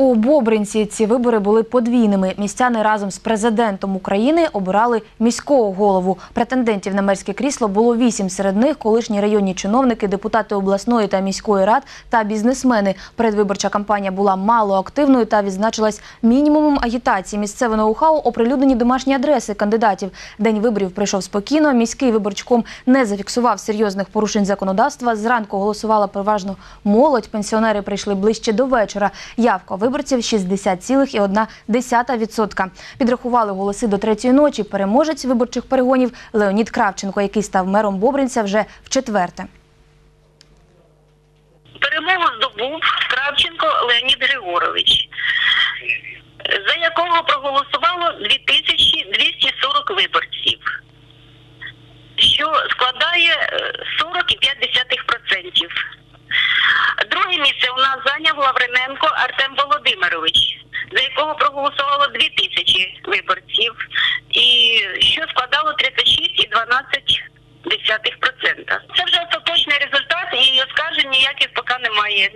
У Бобринці ці вибори були подвійними. Містяни разом з президентом України обирали міського голову. Претендентів на мерське крісло було вісім. Серед них колишні районні чиновники, депутати обласної та міської рад та бізнесмени. Передвиборча кампанія була мало активною та відзначилась мінімумом агітації. Місцеве ноу-хау оприлюднені домашні адреси кандидатів. День виборів прийшов спокійно. Міський виборчком не зафіксував серйозних порушень законодавства. Зранку голосувала переважно молодь. Пенсіонери прийшли ближче до вечора. Явка виборців 60,1%. Підрахували голоси до третьої ночі. Переможець виборчих перегонів Леонід Кравченко, який став мером Бобринця вже в четверте. Перемогу здобув Кравченко Леонід Григорович, за якого проголосувало 2240 виборців, що складає е, 40,5%. Друге місце у нас зайняв Лавриненко Артем Володимирович, за якого проголосувало 2000 виборців, і що складало 36,12%. Це вже остаточний результат, і оскаржень ніяких поки немає.